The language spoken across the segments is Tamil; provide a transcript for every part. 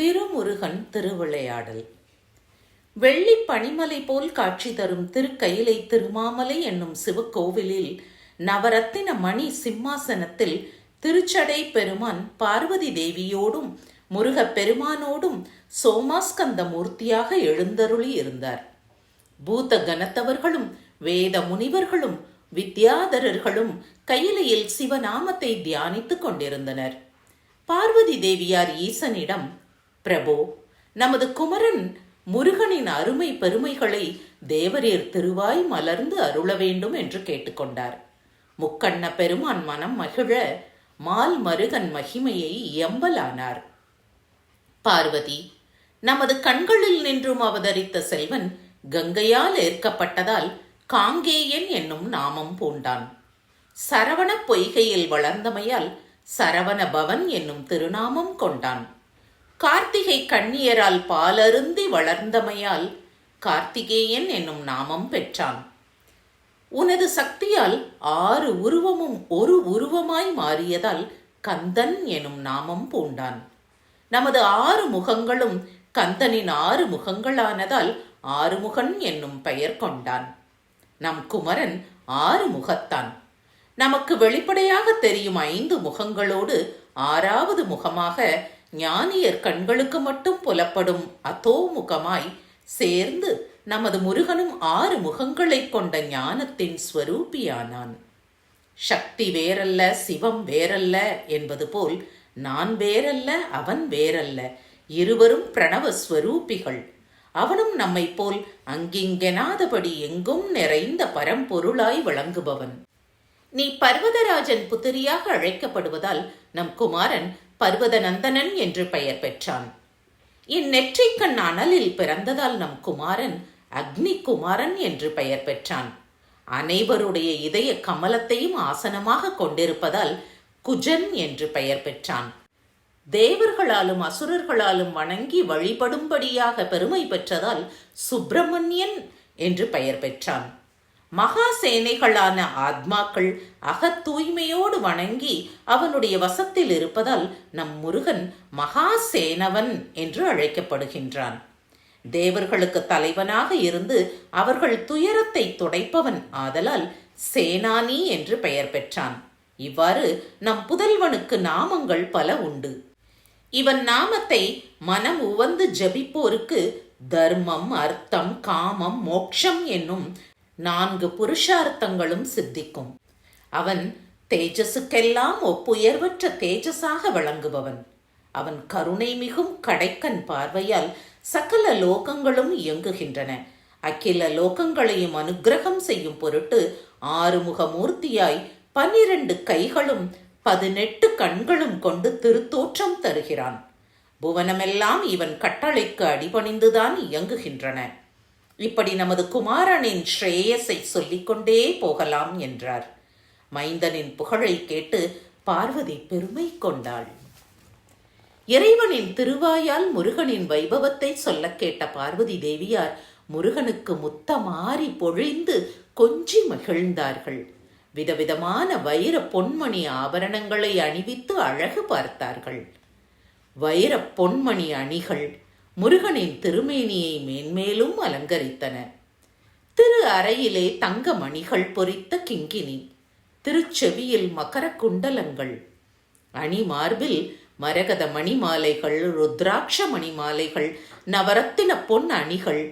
திருமுருகன் திருவிளையாடல். வெள்ளி பனிமலை போல் காட்சி தரும் திருக்கயிலை திருமாமலை என்னும் சிவக்கோவிலில் நவரத்தின மணி சிம்மாசனத்தில் திருச்சடை பெருமான் பார்வதி தேவியோடும் முருகப் பெருமானோடும் சோமாஸ்கந்த மூர்த்தியாக எழுந்தருளி இருந்தார். பூத கனத்தவர்களும் வேத முனிவர்களும் வித்யாதரர்களும் கையிலையில் சிவநாமத்தை தியானித்துக் கொண்டிருந்தனர். பார்வதி தேவியார் ஈசனிடம் பிரபோ நமது குமரன் முருகனின் அருமை பெருமைகளை தேவரீர் திருவாய் மலர்ந்து அருள வேண்டும் என்று கேட்டுக்கொண்டார். முக்கண்ண பெருமான் மனம் மகிழ மால் மருகன் மகிமையை எம்பலானார் பார்வதி நமது கண்களில் நின்றும் அவதரித்த செல்வன் கங்கையால் ஏற்கப்பட்டதால் காங்கேயன் என்னும் நாமம் பூண்டான். சரவண பொய்கையில் வளர்ந்தமையால் சரவண பவன் என்னும் திருநாமம் கொண்டான். கார்த்திகை கண்ணியரால் பாலருந்தி வளர்ந்தமையால் கார்த்திகேயன் என்னும் நாமம் பெற்றான். உனது சக்தியால் ஆறு உருவமும் ஒரு உருவமாய் மாறியதால் கந்தன் எனும் நாமம் பூண்டான். நமது ஆறு முகங்களும் கந்தனின் ஆறு முகங்களானதால் ஆறுமுகன் என்னும் பெயர் கொண்டான். நம் குமரன் ஆறு முகத்தான் நமக்கு வெளிப்படையாக தெரியும் ஐந்து முகங்களோடு ஆறாவது முகமாக ஞானியர் கண்களுக்கு மட்டும் புலப்படும் அதோ முகமாய் சேர்ந்து நமது முருகனும் ஆறு முகங்களைக் கொண்ட ஞானத்தின் ஸ்வரூபியானான். சக்தி வேறல்ல சிவம் வேறல்ல என்பது போல் நான் வேறல்ல அவன் வேறல்ல. இருவரும் பிரணவ ஸ்வரூபிகள். அவனும் நம்மை போல் அங்கிங்கெனாதபடி எங்கும் நிறைந்த பரம்பொருளாய் விளங்குபவன். நீ பர்வதராஜன் புத்திரியாக அழைக்கப்படுவதால் நம் குமாரன் பர்வதநந்தனன் என்று பெயர் பெற்றான். இந்நெற்றிக்கண் அனலில் பிறந்ததால் நம் குமாரன் அக்னி குமாரன் என்று பெயர் பெற்றான். அனைவருடைய இதய கமலத்தையும் ஆசனமாக கொண்டிருப்பதால் குஜன் என்று பெயர் பெற்றான். தேவர்களாலும் அசுரர்களாலும் வணங்கி வழிபடும்படியாக பெருமை பெற்றதால் சுப்பிரமணியன் என்று பெயர் பெற்றான். மகா சேனைகளான ஆத்மாக்கள் அகத் தூய்மையோடு வணங்கி அவனுடைய வசத்தில் இருப்பதால் நம் முருகன் மகா சேனவன் என்று அழைக்கப்படுகின்றான். தேவர்களுக்கு தலைவனாக இருந்து அவர்கள் துயரத்தை துடைப்பவன் ஆதலால் சேனானி என்று பெயர் பெற்றான். இவ்வாறு நம் புதல்வனுக்கு நாமங்கள் பல உண்டு. இவன் நாமத்தை மனம் உவந்து ஜபிப்போருக்கு தர்மம் அர்த்தம் காமம் மோக்ஷம் என்னும் நான்கு புருஷார்த்தங்களும் சித்திக்கும். அவன் தேஜஸுக்கெல்லாம் ஒப்புயர்வற்ற தேஜஸாக விளங்குபவன். அவன் கருணை மிகும் கடைக்கன் பார்வையால் சகல லோகங்களும் இயங்குகின்றன. அகில லோகங்களையும் அனுக்கிரகம் செய்யும் பொருட்டு ஆறுமுக மூர்த்தியாய் பன்னிரண்டு கைகளும் பதினெட்டு கண்களும் கொண்டு திருத்தோற்றம் தருகிறான். புவனமெல்லாம் இவன் கட்டளைக்கு அடிபணிந்துதான் இயங்குகின்றன. இப்படி நமது குமாரனின் ஸ்ரேயஸை சொல்லிக்கொண்டே போகலாம் என்றார். மைந்தனின் புகழை கேட்டு பார்வதி பெருமை கொண்டாள். இறைவனின் திருவாயால் முருகனின் வைபவத்தை சொல்ல கேட்ட பார்வதி தேவியார் முருகனுக்கு முத்தமாறி பொழிந்து கொஞ்சி மகிழ்ந்தார்கள். விதவிதமான வைர பொன்மணி ஆபரணங்களை அணிவித்து அழகு பார்த்தார்கள். வைர பொன்மணி அணிகள் முருகனின் திருமேனியை மேன்மேலும் அலங்கரித்தன. திரு அறையிலே தங்க மணிகள் பொறித்த கிங்கினி திருச்செவியில் மகர குண்டலங்கள் அணி மார்பில் மரகத மணிமாலைகள் ருத்ராட்ச மணிமாலைகள் நவரத்தின பொன் அணிகள்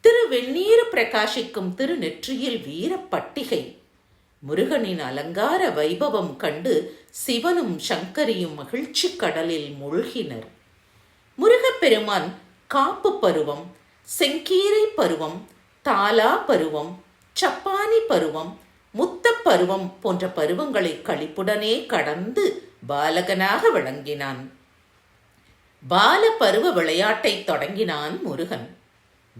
திரு வெந்நீர் பிரகாசிக்கும் திரு நெற்றியில் வீரப்பட்டிகை முருகனின் அலங்கார வைபவம் கண்டு சிவனும் சங்கரியும் மகிழ்ச்சி கடலில் மூழ்கினர். முருகப்பெருமான் காப்பு பருவம் செங்கீரை பருவம் தாலா பருவம் சப்பானி பருவம் முத்த பருவம் போன்ற பருவங்களை கழிப்புடனே கடந்து பாலகனாக விளங்கினான். பால பருவ விளையாட்டை தொடங்கினான் முருகன்.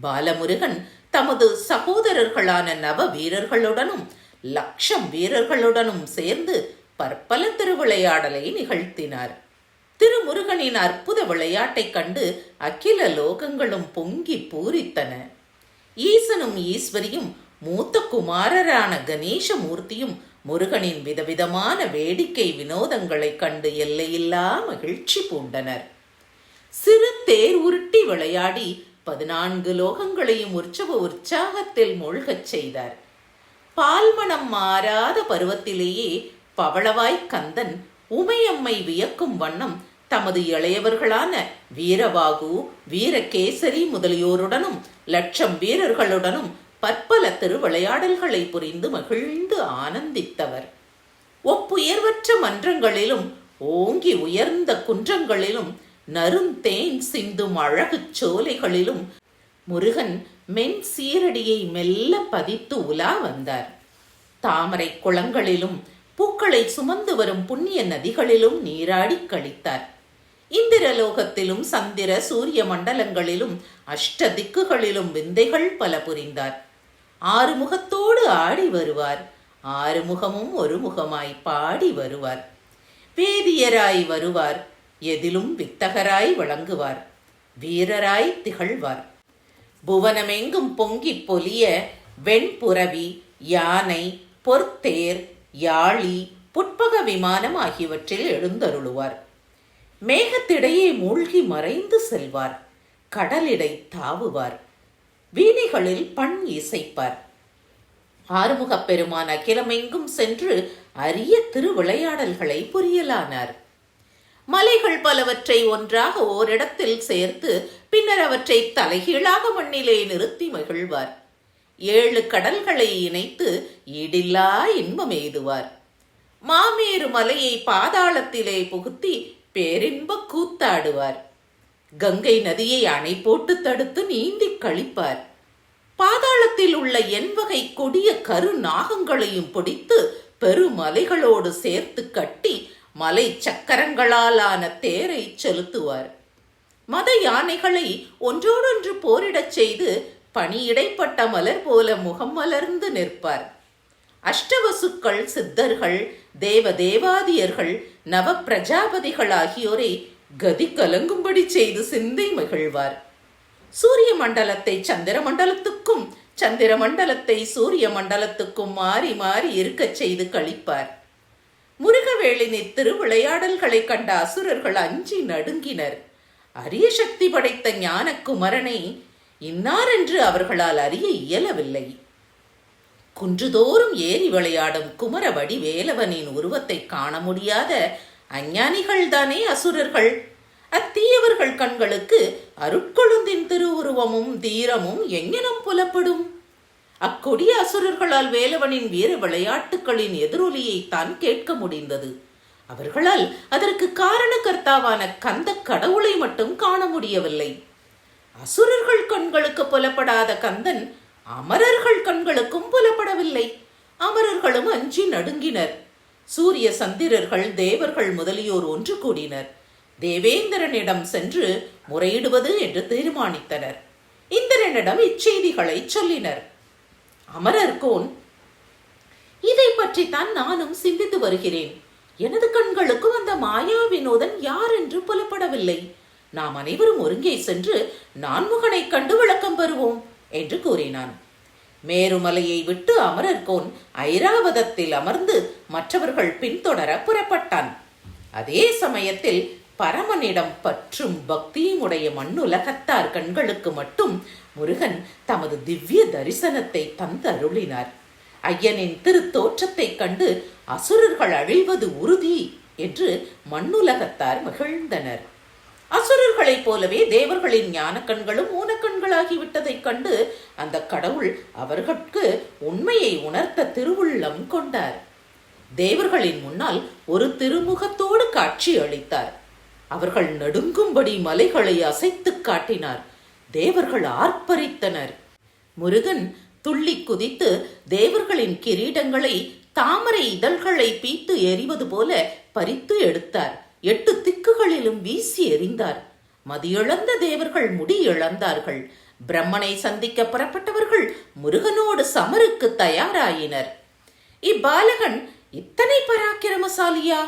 பாலமுருகன் தமது சகோதரர்களான நவ வீரர்களுடனும் லட்சம் வீரர்களுடனும் சேர்ந்து பற்பல திருவிளையாடலை நிகழ்த்தினார். திருமுருகனின் அற்புத விளையாட்டைக் கண்டு அகில லோகங்களும் பொங்கி பூரித்தன. ஈசனும் ஈஸ்வரியும் மூத்த குமாரரான கணேசமூர்த்தியும் முருகனின் விதவிதமான வேடிக்கை வினோதங்களைக் கண்டு எல்லையில்லா மகிழ்ச்சி பூண்டனர். சிறு தேர் உருட்டி விளையாடி பதினான்கு லோகங்களையும் உற்சவ உற்சாகத்தில் மூழ்கச் செய்தார். பால்மணம் மாறாத பருவத்திலேயே பவளவாய் கந்தன் உமையம்மை வியக்கும் வண்ணம் தமது இளையவர்களான வீரபாகு வீரகேசரி முதலியோருடனும் லட்சம் வீரர்களுடனும் பற்பல திருவிளையாடல்களை புரிந்து மகிழ்ந்து ஆனந்தித்தவர். ஒப்புயர்வற்ற மன்றங்களிலும் ஓங்கி உயர்ந்த குன்றங்களிலும் நருந்தேன் சிந்தும் அழகுச் சோலைகளிலும் முருகன் மென் சீரடியை மெல்ல பதித்து உலா வந்தார். தாமரை குளங்களிலும் பூக்களை சுமந்து வரும் புண்ணிய நதிகளிலும் நீராடி கழித்தார். இந்திரலோகத்திலும் சந்திர சூரிய மண்டலங்களிலும் அஷ்ட திக்குகளிலும் விந்தைகள் பல புரிந்தார். ஆறுமுகத்தோடு ஆடி வருவார். ஆறுமுகமும் ஒரு முகமாய் பாடி வருவார். வேதியராய் வருவார். எதிலும் வித்தகராய் வழங்குவார் வீரராய் திகழ்வார். புவனமெங்கும் பொங்கிப் பொலிய வெண்புறவி யானை பொற்தேர் யாழி புட்பக விமானம் ஆகியவற்றில் எழுந்தருளுவார். மேகத்திடையே மூழ்கி மறைந்து செல்வார். கடலிடை தாவுவார். வீணைகளில் பண் இசைப்பார். ஆறுமுகப் பெருமான் அகிலமெங்கும் சென்று அரிய திருவிளையாடல்களை புரியலானார். மலைகள் பலவற்றை ஒன்றாக ஓரிடத்தில் சேர்த்து பின்னர் அவற்றை தலைகீழாக மண்ணிலே நிறுத்தி மகிழ்வார். ஏழு கடல்களை இணைத்து ஈடில்லா இன்பம் எய்துவார். மாமேரு மலையை பாதாளத்திலே புகுத்தி பேரின்ப கூத்தாடுவார். கங்கை நதியை அணை போட்டு தடுத்து நீந்தி கழிப்பார். பாதாளத்தில் உள்ள எண்வகை கொடிய கரு நாகங்களையும் பிடித்து பெருமலைகளோடு சேர்த்து கட்டி மலை சக்கரங்களாலான தேரை செலுத்துவார். மத யானைகளை ஒன்றோடொன்று போரிடச் செய்து பணியிடைப்பட்ட மலர் போல முகம் மலர்ந்து நிற்பார். அஷ்டவசுக்கள் சித்தர்கள் தேவ தேவாதியர்கள் நவ பிரஜாபதிகள் ஆகியோரை கதி கலங்கும்படி செய்து சிந்தை மகிழ்வார். சூரிய மண்டலத்தை சந்திர மண்டலத்துக்கும் சந்திர மண்டலத்தை சூரிய மண்டலத்துக்கும் மாறி மாறி இருக்கச் செய்து கழிப்பார். முருகவேளினி திருவிளையாடல்களை கண்ட அசுரர்கள் அஞ்சி நடுங்கினர். அரிய சக்தி படைத்த ஞானக்குமரனை குமரனை இன்னாரென்று அவர்களால் அறிய இயலவில்லை. குன்றுதோறும் ஏறி விளையாடும் குமரவடி வேலவனின் உருவத்தை காண முடியாத அஞ்ஞானிகள்தானே அசுரர்கள். அத்தீயவர்கள் கண்களுக்கு அருட்கொழுந்தின் திருவுருவமும் தீரமும் எங்கெனும் புலப்படும்? அக்கொடிய அசுரர்களால் வேலவனின் வீர விளையாட்டுகளின் எதிரொலியை தான் கேட்க முடிந்தது. அவர்களால் அதற்கு காரணகர்த்தாவான கந்த கடவுளை மட்டும் காண முடியவில்லை. அசுரர்கள் கண்களுக்கு புலப்படாத கந்தன் அமரர்கள் கண்களுக்கும் புலப்படவில்லை. அமரர்களும் அஞ்சி நடுங்கினர். சூரிய சந்திரர்கள் தேவர்கள் முதலியோர் ஒன்று கூடினர். தேவேந்திரனிடம் சென்று முறையிடுவது என்று தீர்மானித்தனர். இந்திரனிடம் இச்செய்திகளை சொல்லினர். அமரர்கோன் இதை பற்றித்தான் நானும் சிந்தித்து வருகிறேன். எனது கண்களுக்கும் அந்த மாயா வினோதன் யார் என்று புலப்படவில்லை. நாம் அனைவரும் ஒருங்கே சென்று நான்முகனை கண்டு விளக்கம் பெறுவோம் என்று கூறினான். மேருமலையை விட்டு அமரர்கோன் ஐராவதத்தில் அமர்ந்து மற்றவர்கள் பின்தொடர புறப்பட்டான். அதே சமயத்தில் பரமனிடம் பற்றும் பக்தியும் உடைய மண்ணுலகத்தார் கண்களுக்கு மட்டும் முருகன் தமது திவ்ய தரிசனத்தை தந்தருளினார். ஐயனின் திருத்தோற்றத்தைக் கண்டு அசுரர்கள் அழிவது உறுதி என்று மண்ணுலகத்தார் மகிழ்ந்தனர். அசுரர்களைப் போலவே தேவர்களின் ஞான கண்களும் ஊனக்கண்களாகிவிட்டதைக் கண்டு அந்த கடவுள் அவர்களுக்கு உண்மையை உணர்த்த திருவுள்ளம் கொண்டார். தேவர்களின் முன்னால் ஒரு திருமுகத்தோடு காட்சி அளித்தார். அவர்கள் நடுங்கும்படி மலைகளை அசைத்து காட்டினார். தேவர்கள் ஆர்ப்பரித்தனர். முருகன் துள்ளி குதித்து தேவர்களின் கிரீடங்களை தாமரை இதழ்களை பீத்து எறிவது போல பறித்து எடுத்தார். எட்டு திக்குகளிலும் வீசி எறிந்தார். மதியிழந்த தேவர்கள் முடி இழந்தார்கள். பிரம்மனை சந்திக்க புறப்பட்டவர்கள் முருகனோடு சமருக்கு தயாராயினர். இப்பாலகன் இத்தனை பராக்கிரமசாலியா?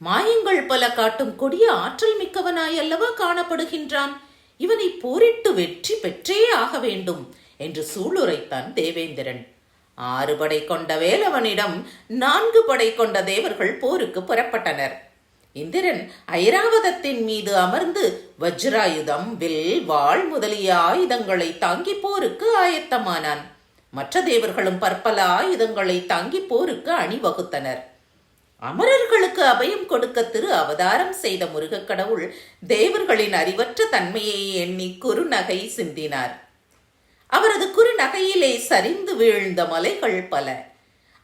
மாயங்கள் பல காட்டும் கொடிய ஆற்றல் மிக்கவனாய் அல்லவா காணப்படுகின்றான். இவனை போரிட்டு வெற்றி பெற்றே ஆக வேண்டும் என்று சூளுரைத்தான் தேவேந்திரன். ஆறு படை கொண்ட வேலவனிடம் நான்கு படை கொண்ட தேவர்கள் போருக்கு புறப்பட்டனர். இந்திரன் ஐராவதத்தின் மீது அமர்ந்து வஜ்ராயுதம் வில் வாள் முதலிய ஆயுதங்களை தாங்கி போருக்கு ஆயத்தமானான். மற்ற தேவர்களும் பற்பல ஆயுதங்களை தாங்கி போருக்கு அணிவகுத்தனர். அமரர்களுக்கு அபயம் கொடுக்க திரு அவதாரம் செய்த முருகக் கடவுள் தேவர்களின் அறிவற்ற தன்மையை எண்ணி குறுநகை சிந்தினார். அவரது குறுநகையிலே சரிந்து வீழ்ந்த மலைகள் பல.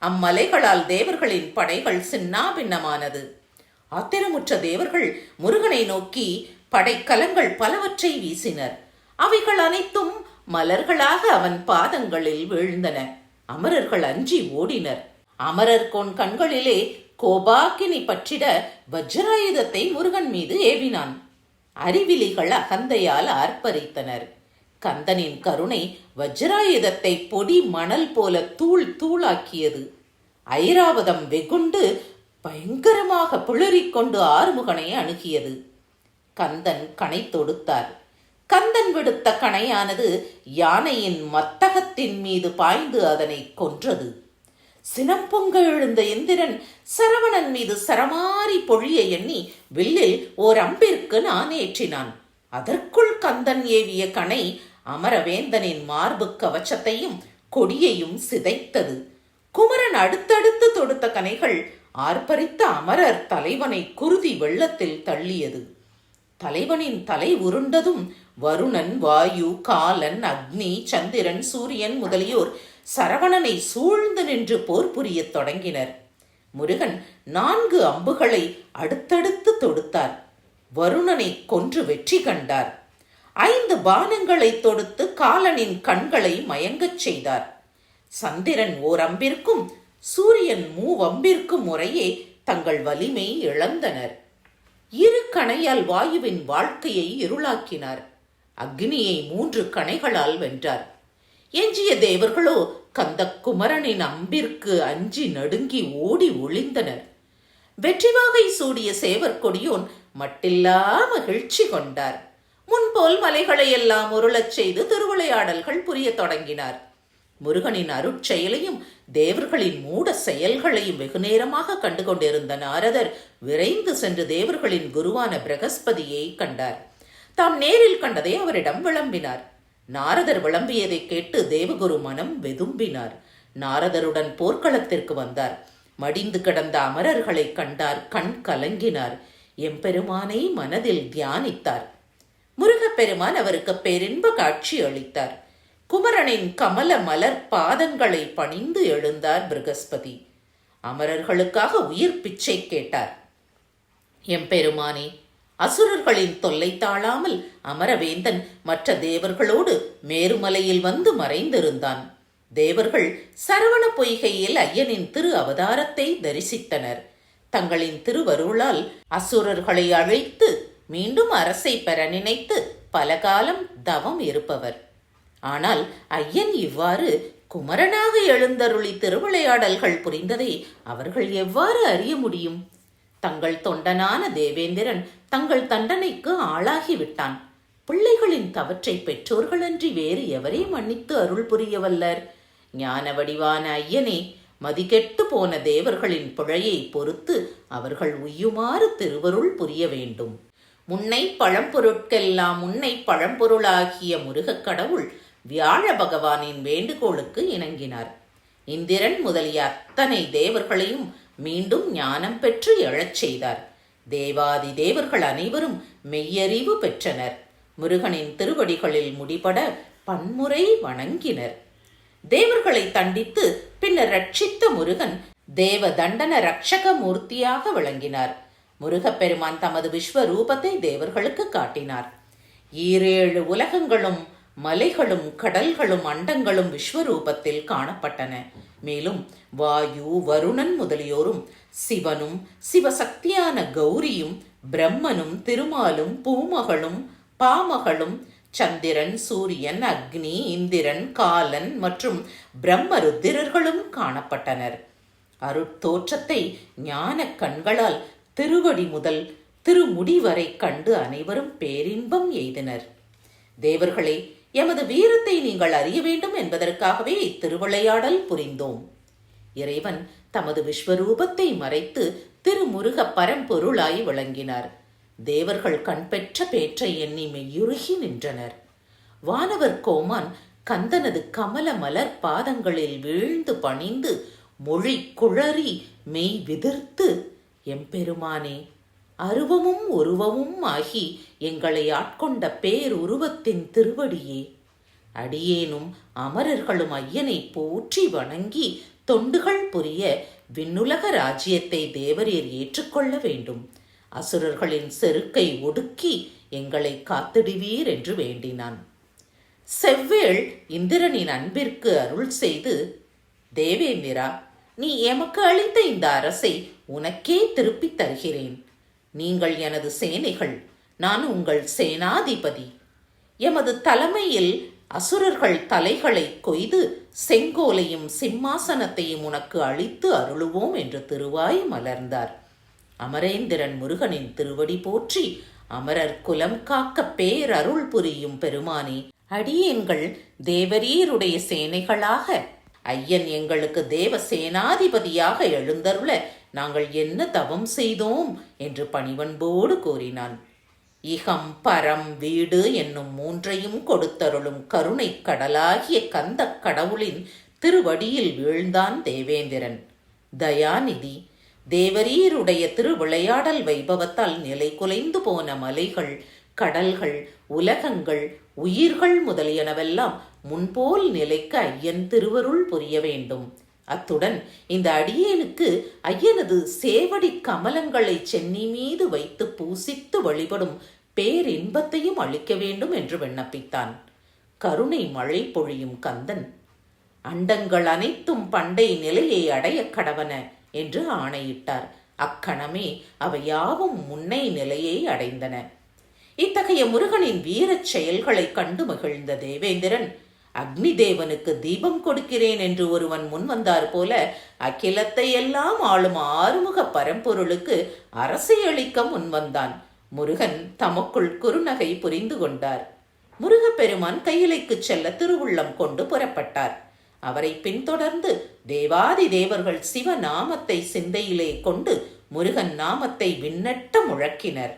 அம்மலைகளால் தேவர்களின் படைகள் சின்னாபின்னமானது. ஆத்திரமுற்ற தேவர்கள் முருகனை நோக்கி படைக்கலங்கள் பலவற்றை வீசினர். அவைகள் அனைத்தும் மலர்களாக அவன் பாதங்களில் வீழ்ந்தன. அமரர்கள் அஞ்சி ஓடினர். அமரர் கொன் கண்களிலே கோபாக்கினி பற்றிட வஜ்ராயுதத்தை முருகன் மீது ஏவினான். அறிவிலிகள் அகந்தையால் ஆர்ப்பரித்தனர். கந்தனின் கருணை வஜ்ராயுதத்தை பொடி மணல் போல தூள் தூளாக்கியது. ஐராவதம் வெகுண்டு பயங்கரமாக பிளறிக்கொண்டு ஆறுமுகனை அணுகியது. கந்தன் கணை தொடுத்தார். கந்தன் விடுத்த கணையானது யானையின் மத்தகத்தின் மீது பாய்ந்து அதனை கொன்றது. சினம் பொங்க எழுந்த இந்திரன் சரவணன் மீது சரமாரி பொழிய எண்ணி வில்லில் ஓர் அம்பிற்கு நான் ஏற்றினான். அதற்குள் கந்தன் ஏவிய கணை அமரவேந்தனின் மார்பு கவச்சத்தையும் கொடியையும் சிதைத்தது. குமரன் அடுத்தடுத்து தொடுத்த கனைகள் ஆர்ப்பரித்த அமரர் தலைவனை குருதி வெள்ளத்தில் தள்ளியது. தலைவனின் தலை உருண்டதும் வருணன் வாயு காலன் அக்னி சந்திரன் சூரியன் முதலியோர் சரவணனை சூழ்ந்து நின்று போர் புரியத் தொடங்கினர். முருகன் நான்கு அம்புகளை அடுத்தடுத்து தொடுத்தார். வருணனை கொன்று வெற்றி கண்டார். ஐந்து பானங்களை தொடுத்து காலனின் கண்களை மயங்கச் செய்தார். சந்திரன் ஓர் அம்பிற்கும் சூரியன் மூவம்பிற்கும் முறையே தங்கள் வலிமை இழந்தனர். இரு கணையால் வாயுவின் வாழ்க்கையை இருளாக்கினார். அக்னியை மூன்று கணைகளால் வென்றார். எஞ்சிய தேவர்களோ கந்த குமரனின் அம்பிற்கு அஞ்சி நடுங்கி ஓடி ஒளிந்தனர். வெற்றிவாகை சூடிய சேவர் கொடியோன் மட்டில்லா மகிழ்ச்சி கொண்டார். முன்போல் மலைகளை எல்லாம் உருளச் செய்து திருவிளையாடல்கள் புரியத் தொடங்கினார். முருகனின் அருட்செயலையும் தேவர்களின் மூட செயல்களையும் வெகுநேரமாக கண்டு கொண்டிருந்த நாரதர் விரைந்து சென்று தேவர்களின் குருவான பிரகஸ்பதியை கண்டார். தாம் நேரில் கண்டதை அவரிடம் விளம்பினார். நாரதர் விளம்பியதை கேட்டு தேவகுரு மனம் வெதும்பினார். நாரதருடன் போர்க்களத்திற்கு வந்தார். மடிந்து கிடந்த அமரர்களை கண்டார் கண் கலங்கினார். எம்பெருமானை மனதில் தியானித்தார். முருகப்பெருமான் அவருக்கு பேரின்ப காட்சி அளித்தார். குமரனின் கமல மலர் பாதங்களை பணிந்து எழுந்தார் பிருகஸ்பதி. அமரர்களுக்காக உயிர் பிச்சை கேட்டார். எம்பெருமானே அசுரர்களின் தொல்லை தாழாமல் அமரவேந்தன் மற்ற தேவர்களோடு மேருமலையில் வந்து மறைந்திருந்தான். தேவர்கள் சரவண பொய்கையில் ஐயனின் திரு அவதாரத்தை தரிசித்தனர். தங்களின் திருவருளால் அசுரர்களை அழைத்து மீண்டும் அரசை பெற நினைத்து பல காலம் தவம் இருப்பவர். ஆனால் ஐயன் இவ்வாறு குமரனாக எழுந்தருளி திருவிளையாடல்கள் புரிந்ததை அவர்கள் எவ்வாறு அறிய முடியும்? தங்கள் தொண்டனான தேவேந்திரன் தங்கள் தண்டனைக்கு ஆளாகிவிட்டான். பிள்ளைகளின் தவற்றை பெற்றோர்களன்றி வேறு எவரே மன்னித்து அருள் புரியவல்லர்? ஞான வடிவான ஐயனே மதிகெட்டு போன தேவர்களின் பிழையை பொறுத்து அவர்கள் உய்யுமாறு திருவருள் புரிய வேண்டும். முன்னை பழம்பொருட்கெல்லாம் முன்னை பழம்பொருளாகிய முருகக் கடவுள் வியாழ பகவானின் வேண்டுகோளுக்கு இணங்கினார். இந்திரன் முதலிய அத்தனை தேவர்களையும் மீண்டும் ஞானம் பெற்று எழச் செய்தார். தேவாதி தேவர்கள் அனைவரும் மெய்யறிவு பெற்றனர். முருகனின் திருவடிகளில் முடிபட பன்முறை வணங்கினர். தேவர்களை தண்டித்து பின்னர் ரட்சித்த முருகன் தேவ தண்டன ரட்சக மூர்த்தியாக விளங்கினார். முருகப்பெருமான் தமது விஸ்வரூபத்தை தேவர்களுக்கு காட்டினார். ஈரேழு உலகங்களும் மலைகளும் கடல்களும் அண்டங்களும் விஸ்வரூபத்தில் காணப்பட்டன. மேலும் வாயு வருணன் முதலியோரும் சிவனும் சிவசக்தியான கௌரியும் பிரம்மனும் திருமாலும் பூமகளும் பாமகளும் சந்திரன் சூரியன் அக்னி இந்திரன் காலன் மற்றும் பிரம்மருத்திரர்களும் காணப்பட்டனர். அருட்தோற்றத்தை ஞான கண்களால் திருவடி முதல் திருமுடி வரை கண்டு அனைவரும் பேரின்பம் எய்தினர். தேவர்களே எமது வீரத்தை நீங்கள் அறிய வேண்டும் என்பதற்காகவே இத்திருவிளையாடல் புரிந்தோம். இறைவன் தமது விஸ்வரூபத்தை மறைத்து திருமுருக பரம்பொருளாய் விளங்கினார். தேவர்கள் கண்பெற்ற பேற்றை எண்ணி மெய்யுருகி நின்றனர். வானவர் கோமான் கந்தனது கமல மலர் பாதங்களில் வீழ்ந்து பணிந்து மொழி குழறி மெய் விதிர்த்து எம்பெருமானே அருவமும் உருவமும் ஆகி எங்களை ஆட்கொண்ட பேருருவத்தின் திருவடியே. அடியேனும் அமரர்களும் ஐயனை போற்றி வணங்கி தொண்டுகள் புரிய விண்ணுலக ராஜ்யத்தை தேவரீர் ஏற்றுக்கொள்ள வேண்டும். அசுரர்களின் செருக்கை ஒடுக்கி எங்களை காத்திடுவீர் என்று வேண்டினான். செவ்வேள் இந்திரனின் அன்பிற்கு அருள் செய்து தேவேந்திரா நீ எமக்கு அளித்த இந்த அரசை உனக்கே திருப்பித் தருகிறேன். நீங்கள் எனது சேனைகள் நான் உங்கள் சேனாதிபதி. எமது தலைமையில் அசுரர்கள் தலைகளை கொய்து செங்கோலையும் சிம்மாசனத்தையும் உனக்கு அளித்து அருளுவோம் என்று திருவாய் மலர்ந்தார். அமரேந்திரன் முருகனின் திருவடி போற்றி அமரர் குலம் காக்க பேரருள் புரியும் பெருமானே அடியேங்கள் தேவரீருடைய சேனைகளாக. ஐயன் எங்களுக்கு தேவ சேனாதிபதியாக எழுந்தருள நாங்கள் என்ன தவம் செய்தோம்? என்று பணிவன்போடு கூறினான். இகம் பரம் வீடு என்னும் மூன்றையும் கொடுத்தருளும் கருணை கடலாகிய கந்த கடவுளின் திருவடியில் வீழ்ந்தான் தேவேந்திரன். தயாநிதி தேவரீருடைய திருவிளையாடல் வைபவத்தால் நிலை குலைந்து போன மலைகள் கடல்கள் உலகங்கள் உயிர்கள் முதலியனவெல்லாம் முன்போல் நிலைக்க ஐயன் திருவருள் புரிய வேண்டும். அத்துடன் இந்த அடியேனுக்கு ஐயனது சேவடி கமலங்களை சென்னி மீது வைத்து பூசித்து வழிபடும் பேரின்பத்தையும் அளிக்க வேண்டும் என்று விண்ணப்பித்தான். கருணை மழை பொழியும் கந்தன். அண்டங்கள் அனைத்தும் பண்டை நிலையை அடைய கடவன என்று ஆணையிட்டார். அக்கணமே அவை யாவும் முன்னை நிலையை அடைந்தன. இத்தகைய முருகனின் வீரச் செயல்களை கண்டு மகிழ்ந்த தேவேந்திரன் அக்னி தேவனுக்கு தீபம் கொடுக்கிறேன் என்று ஒருவன் முன் வந்தார் போல அகிலத்தை எல்லாம் ஆளும் ஆறுமுக பரம்பொருளுக்கு அரசியளிக்க முன்வந்தான் முருகன் தமக்குள் குறுநகை புரிந்து கொண்டார். முருகப்பெருமான் கையிலைக்கு செல்ல திருவுள்ளம் கொண்டு புறப்பட்டார். அவரை பின்தொடர்ந்து தேவாதி தேவர்கள் சிவ நாமத்தை சிந்தையிலே கொண்டு முருகன் நாமத்தை விண்ணட்ட முழக்கினர்.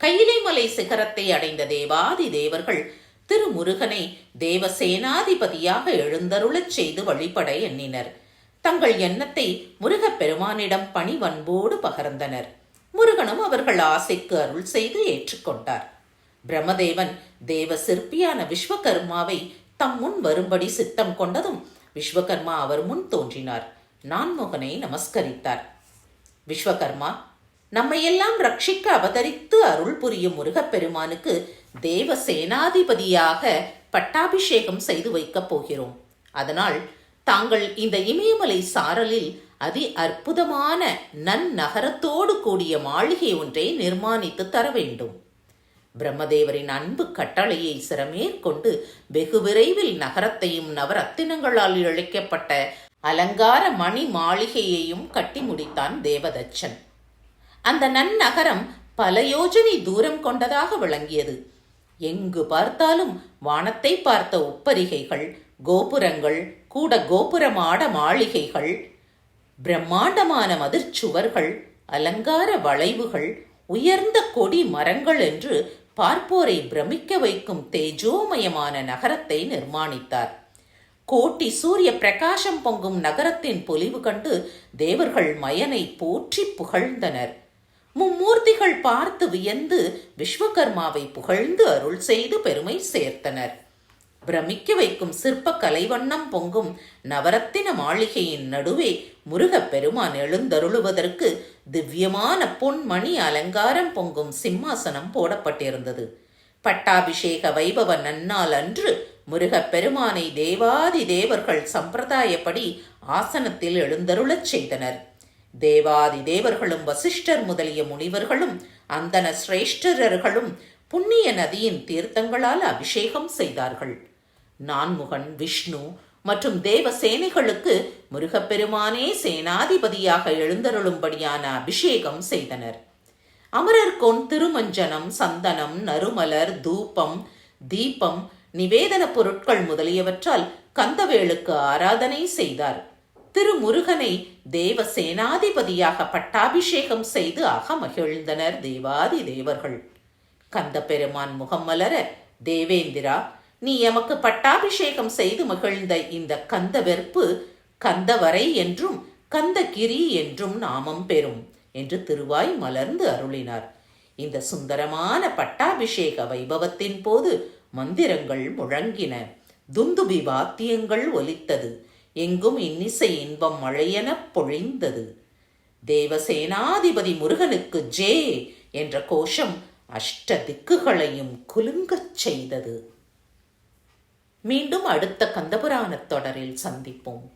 கையிலைமலை சிகரத்தை அடைந்த தேவாதி தேவர்கள் திருமுருகனை தேவசேனாதிபதியாக எழுந்தருளச் செய்து வழிபட எண்ணினர். தங்கள் எண்ணத்தை முருகப்பெருமானிடம் பணிவன்போடு பகர்ந்தனர். முருகனும் அவர்கள் ஆசைக்கு அருள் செய்து ஏற்றுக்கொண்டார். பிரம்மதேவன் தேவ சிற்பியான விஸ்வகர்மாவை தம் முன் வரும்படி சித்தம் கொண்டதும் விஸ்வகர்மா அவர் முன் தோன்றினார். நான்முகனை நமஸ்கரித்தார். விஸ்வகர்மா நம்மையெல்லாம் ரட்சிக்க அவதரித்து அருள் புரியும் முருகப்பெருமானுக்கு தேவ சேனாதிபதியாக பட்டாபிஷேகம் செய்து வைக்கப் போகிறோம். அதனால் தாங்கள் இந்த இமயமலை சாரலில் அதி அற்புதமான நன்னகரத்தோடு கூடிய மாளிகை ஒன்றை நிர்மாணித்து தர வேண்டும். பிரம்மதேவரின் அன்பு கட்டளையை சிறமேற்கொண்டு வெகு விரைவில் நகரத்தையும் நவரத்தினங்களால் இழைக்கப்பட்ட அலங்கார மணி மாளிகையையும் கட்டி முடித்தான் தேவதச்சன். அந்த நன்னகரம் பல யோஜனை தூரம் கொண்டதாக விளங்கியது. எங்கு பார்த்தாலும் வானத்தை பார்த்த உப்பரிகைகள் கோபுரங்கள் கூட கோபுரமாட மாளிகைகள் பிரம்மாண்டமான மதிர்ச்சுவர்கள் அலங்கார வளைவுகள் உயர்ந்த கொடி மரங்கள் என்று பார்ப்போரை பிரமிக்க வைக்கும் தேஜோமயமான நகரத்தை நிர்மாணித்தார். கோட்டி சூரிய பிரகாசம் பொங்கும் நகரத்தின் பொலிவு கண்டு தேவர்கள் மயனை போற்றி புகழ்ந்தனர். மும்மூர்த்திகள் பார்த்து வியந்து விஸ்வகர்மாவை புகழ்ந்து அருள் செய்து பெருமை சேர்த்தனர். பிரமிக்க வைக்கும் சிற்ப கலைவண்ணம் பொங்கும் நவரத்தின மாளிகையின் நடுவே முருகப் பெருமான் எழுந்தருளுவதற்கு திவ்யமான பொன்மணி அலங்காரம் பொங்கும் சிம்மாசனம் போடப்பட்டிருந்தது. பட்டாபிஷேக வைபவ நன்னாள் அன்று முருகப் பெருமானை தேவாதி தேவர்கள் சம்பிரதாயப்படி ஆசனத்தில் எழுந்தருளச் செய்தனர். தேவாதி தேவர்களும் வசிஷ்டர் முதலிய முனிவர்களும் அந்தன சிரேஷ்டரர்களும் புண்ணிய நதியின் தீர்த்தங்களால் அபிஷேகம் செய்தார்கள். நான்முகன் விஷ்ணு மற்றும் தேவ சேனைகளுக்கு முருகப்பெருமானே சேனாதிபதியாக எழுந்தருளும்படியான அபிஷேகம் செய்தனர். அமரர் கொன் திருமஞ்சனம் சந்தனம் நறுமலர் தூபம் தீபம் நிவேதன பொருட்கள் முதலியவற்றால் கந்தவேளுக்கு ஆராதனை செய்தார். திருமுருகனை தேவ சேனாதிபதியாக பட்டாபிஷேகம் செய்து அகமகிழ்ந்தனர் தேவாதி தேவர்கள். கந்த பெருமான் முகம் மலர தேவேந்திரா நீ எமக்கு பட்டாபிஷேகம் செய்து மகிழ்ந்த இந்த கந்த வெற்பு கந்தவரை என்றும் கந்தகிரி என்றும் நாமம் பெறும் என்று திருவாய் மலர்ந்து அருளினார். இந்த சுந்தரமான பட்டாபிஷேக வைபவத்தின் போது மந்திரங்கள் முழங்கின. துந்துபி வாத்தியங்கள் ஒலித்தது. எங்கும் இன்னிசை இன்பம் மழையெனப் பொழிந்தது. தேவசேனாதிபதி முருகனுக்கு ஜே என்ற கோஷம் அஷ்ட திக்குகளையும் குலுங்கச் செய்தது. மீண்டும் அடுத்த கந்தபுராணத் தொடரில் சந்திப்போம்.